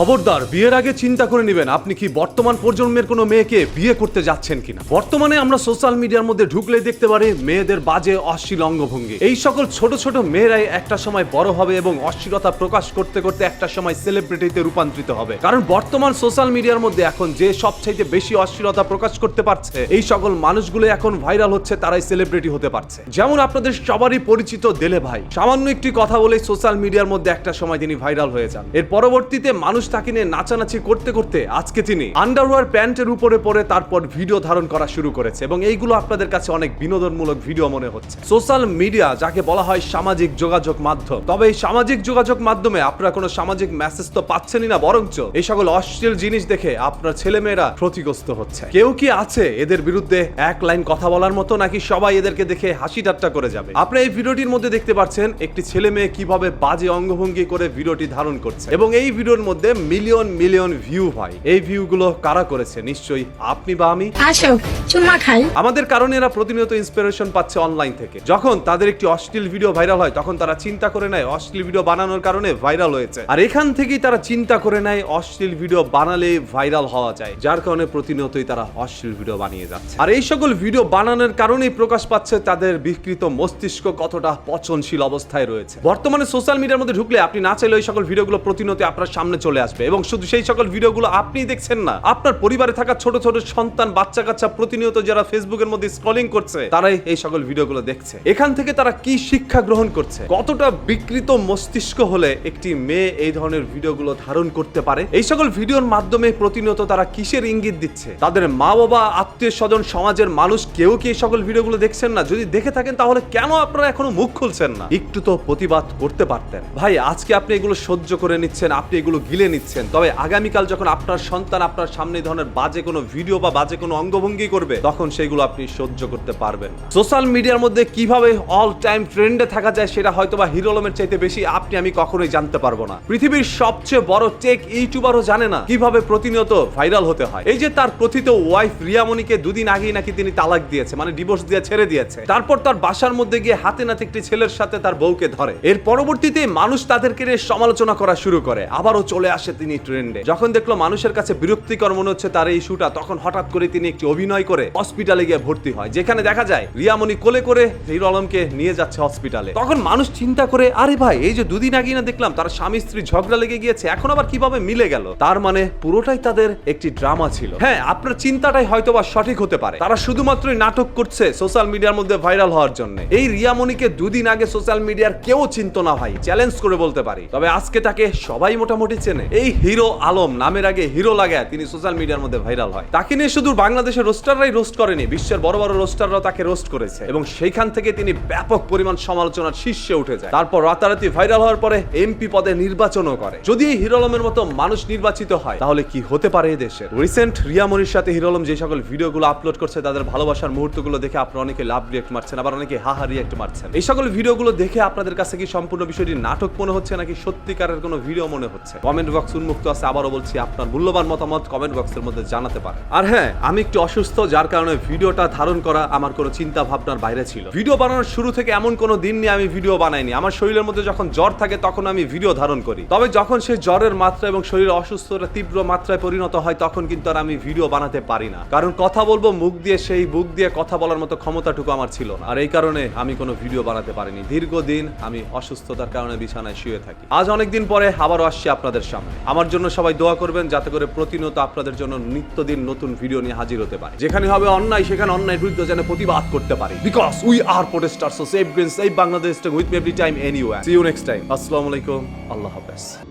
খবরদার, বিয়ের আগে চিন্তা করে নেবেন আপনি কি বর্তমান প্রজন্মের কোনো মেয়েকে বিয়ে করতে যাচ্ছেন কিনা। বর্তমানে আমরা সোশ্যাল মিডিয়ার মধ্যে ঢুকলে দেখতে পারি মেয়েদের বাজে অশ্লীল অঙ্গভঙ্গি। এই সকল ছোট ছোট মেয়েরাই একটা সময় বড় হবে এবং অশ্লীলতা প্রকাশ করতে করতে একটা সময় সেলিব্রিটিতে রূপান্তরিত হবে। কারণ বর্তমান সোশ্যাল মিডিয়ার মধ্যে এখন যে সবচাইতে বেশি অশ্লীলতা প্রকাশ করতে পারছে, এই সকল মানুষগুলো এখন ভাইরাল হচ্ছে, তারাই সেলিব্রিটি হতে পারছে। যেমন আপনাদের সবারই পরিচিত দেলে ভাই। সামান্য একটি কথা বলে সোশ্যাল মিডিয়ার মধ্যে একটা সময় তিনি ভাইরাল হয়ে যান। এর পরবর্তীতে মানুষ তাকে নিয়ে নাচানাচি করতে করতে আজকে তিনি আন্ডারওয়্যার প্যান্টের উপরে পরে তারপর ভিডিও ধারণ করা শুরু করেছে এবং এইগুলো আপনাদের কাছে অনেক বিনোদনমূলক ভিডিও মনে হচ্ছে। সোশ্যাল মিডিয়া যাকে বলা হয় সামাজিক যোগাযোগ মাধ্যম। তবে এই সামাজিক যোগাযোগ মাধ্যমে আপনারা কোনো সামাজিক মেসেজ তো পাচ্ছেনই না, বরঞ্চ এই সকল অশ্লীল জিনিস দেখে আপনার ছেলেমেয়েরা ক্ষতিগ্রস্ত হচ্ছে। কেউ কি আছে এদের বিরুদ্ধে এক লাইন কথা বলার মতো, নাকি সবাই এদেরকে দেখে হাসি ঠাট্টা করে যাবে? আপনি এই ভিডিওটির মধ্যে দেখতে পাচ্ছেন একটি ছেলে মেয়ে কীভাবে বাজে অঙ্গভঙ্গি করে ভিডিওটি ধারণ করছে। এবং এই ভিডিওর মধ্যে মিলিয়ন মিলিয়ন ভিউ হয় এই ভিউগুলো কারা করেছে? নিশ্চয়ই আপনি বা আমি। আসো চুম্মা খাই। আমাদের কারণে এরা প্রতিনিয়ত ইন্সপিরেশন পাচ্ছে অনলাইন থেকে। যখন তাদের একটি অশ্লীল ভিডিও ভাইরাল হয় তখন তারা চিন্তা করে নেয় অশ্লীল ভিডিও বানানোর কারণে ভাইরাল হয়েছে। আর এখান থেকেই তারা চিন্তা করে নেয় অশ্লীল ভিডিও বানালে ভাইরাল হওয়া যায়। যার কারণে প্রতিনিয়তই তারা অশ্লীল ভিডিও বানিয়ে যাচ্ছে। আর এই সকল ভিডিও বানানোর কারণেই প্রকাশ পাচ্ছে তাদের বিকৃত মস্তিষ্ক কতটা পচনশীল অবস্থায় রয়েছে। বর্তমানে সোশ্যাল মিডিয়ার মধ্যে ঢুকলে আপনি না চাইলে ওই সকল ভিডিওগুলো প্রতিনিয়ত আপনার সামনে চলে আসবে এবং শুধু সেই সকল ভিডিওগুলো আপনি দেখছেন না, আপনার পরিবারে থাকা ছোট ছোট সন্তান, বাচ্চা কাচ্চা প্রতিনিয়ত যারা ফেসবুকের মধ্যে স্ক্রলিং করছে, তারাই এই সকল ভিডিওগুলো দেখছে। এখান থেকে তারা কি শিক্ষা গ্রহণ করছে? কতটা বিকৃত মস্তিষ্ক হলে একটি মেয়ে এই ধরনের ভিডিওগুলো ধারণ করতে পারে? এই সকল ভিডিওর মাধ্যমে প্রতিনিয়ত তারা কিসের ইঙ্গিত দিচ্ছে? তাদের মা বাবা আত্মীয় স্বজন সমাজের মানুষ কেউ কি এই সকল ভিডিওগুলো দেখছেন না? যদি দেখে থাকেন, তাহলে কেন আপনারা এখনও মুখ খুলছেন না? একটু তো প্রতিবাদ করতে পারতেন। ভাই, আজকে আপনি এগুলো সহ্য করে নিচ্ছেন, আপনি এগুলো গিলে নিচ্ছেন। তবে আগামীকাল যখন আপনার সন্তান আপনার সামনে ধরনের বাজে কোনো ভিডিও বা বাজে কোনো অঙ্গভঙ্গি করবে, তখন সেগুলো আপনি সহ্য করতে পারবেন সোশ্যাল মিডিয়ার মধ্যে কীভাবে অল টাইম ট্রেন্ডে থাকা যায় সেটা হয়তো বা হিরোলমের চাইতে বেশি আপনি আমি কখনোই জানতে পারব না। পৃথিবীর সবচেয়ে বড় টেক ইউটিউবারও জানে না কীভাবে প্রতিনিয়ত ভাইরাল হতে হয়। এই যে তার প্রথিত ওয়াইফ রিয়ামণিকে দুদিন আগেই নাকি তিনি তালাক দিয়েছে মানে ডিভোর্স দিয়ে ছেড়ে দিয়েছে। তারপর তার বাসার মধ্যে গিয়ে হাতে নাতে একটি ছেলের সাথে তার বউকে ধরে। এর পরবর্তীতে মানুষ তাদেরকে সমালোচনা করা শুরু করে। আবারও চলে আসে তিনি ট্রেন্ডে। যখন দেখল মানুষের কাছে বিরক্তিকর মনে হচ্ছে তার এই ইস্যুটা তখন হঠাৎ করে তিনি একটি অভিনয় করে হসপিটালে গিয়ে ভর্তি হয়, যেখানে দেখা যায় রিয়ামণি কোলে করে হিরো আলমকে নিয়ে যাচ্ছে হসপিটালে। তখন মানুষ চিন্তা করে, আরে ভাই, এই যে দুদিন আগে না দেখলাম তার স্বামী স্ত্রী ঝগড়া লেগে গিয়েছে, এখন আবার কীভাবে মিলে গেল? তার মানে পুরোটাই তাদের একটি ড্রামা ছিল। হ্যাঁ আপনার চিন্তাটাই হয়তো বা সঠিক হতে পারে। তারা শুধুমাত্র নাটক করছে সোশ্যাল মিডিয়ার মধ্যে ভাইরাল হওয়ার জন্য। এই রিয়ামণিকে দুদিন আগে সোশ্যাল মিডিয়ার কেউ চিন্ত না ভাই, চ্যালেঞ্জ করে বলতে পারি। তবে আজকে তাকে সবাই মোটামুটি চেনে। এই হিরো আলম, নামের আগে হিরো লাগায় তিনি সোশ্যাল মিডিয়ার মধ্যে ভাইরাল হয়। তাকে নিয়ে শুধু বাংলাদেশের রোস্টাররাই রোস্ট করেনি, বিশ্বের বড় বড় রোস্টাররাও তাকে রোস্ট করেছে। এবং সেইখান থেকে তিনি ব্যাপক পরিমাণ সমালোচনার শীর্ষে উঠে যায়। তারপর রাতারাতি ভাইরাল হওয়ার পরে এমপি পদে নির্বাচনও করে। যদি এই হিরো আলমের মতো মানুষ নির্বাচিত হয়, তাহলে কি হতে পারে এই দেশের? রিসেন্ট রিয়ামনির সাথে হিরো আলম যে সকল ভিডিওগুলো আপলোড করছে, তাদের ভালোবাসার মুহূর্তগুলো দেখে আপনারা অনেকে লাভ রিয়েক্ট মারছেন, আবার অনেকে হাহা রিয়েক্ট মারছেন। এই সকল ভিডিওগুলো দেখে আপনাদের কাছে কি সম্পূর্ণ বিষয়টি নাটক মনে হচ্ছে, নাকি সত্যিকারের কোনো ভিডিও মনে হচ্ছে? কমেন্ট বক্স উন্মুক্ত আছে, আবারও বলছি আপনার মূল্যবান মতামত কমেন্ট বক্সের মধ্যে জানাতে পারেন। আর হ্যাঁ আমি একটু অসুস্থ, যার কারণে ভিডিওটা ধারণ করা আমার কোনো চিন্তা ভাবনার বাইরে ছিল। ভিডিও বানানোর শুরু থেকে এমন কোনো দিন নিয়ে আমি ভিডিও বানাইনি। আমার শরীরের মধ্যে যখন জ্বর থাকে, তখন আমি ভিডিও ধারণ করি। তবে যখন সেই জ্বরের মাত্রা এবং শরীরের অসুস্থতা তীব্র মাত্রায় পরিণত হয়, তখন কিন্তু আর আমি ভিডিও বানাতে পারি না। কারণ কথা বলব, মুখ দিয়ে, সেই বুক দিয়ে কথা বলার মতো ক্ষমতাটুকু আমার ছিল না। আর এই কারণে আমি কোনো ভিডিও বানাতে পারিনি। দীর্ঘদিন আমি অসুস্থতার কারণে বিছানায় শুয়ে থাকি। আজ অনেকদিন পরে আবারও আসছি আপনাদের সামনে। আমার জন্য সবাই দোয়া করবেন যাতে করে প্রতিনিয়ত আপনাদের জন্য নিত্যদিন নতুন ভিডিও নিয়ে হাজির হতে পারে। যেখানে হবে অন্যায়, সেখানে অন্যায় বিরুদ্ধে যেন প্রতিবাদ করতে পারি। Because we are protester so save green save Bangladesh with every time anywhere see you next time আসসালামু আলাইকুম আল্লাহ হাফেজ।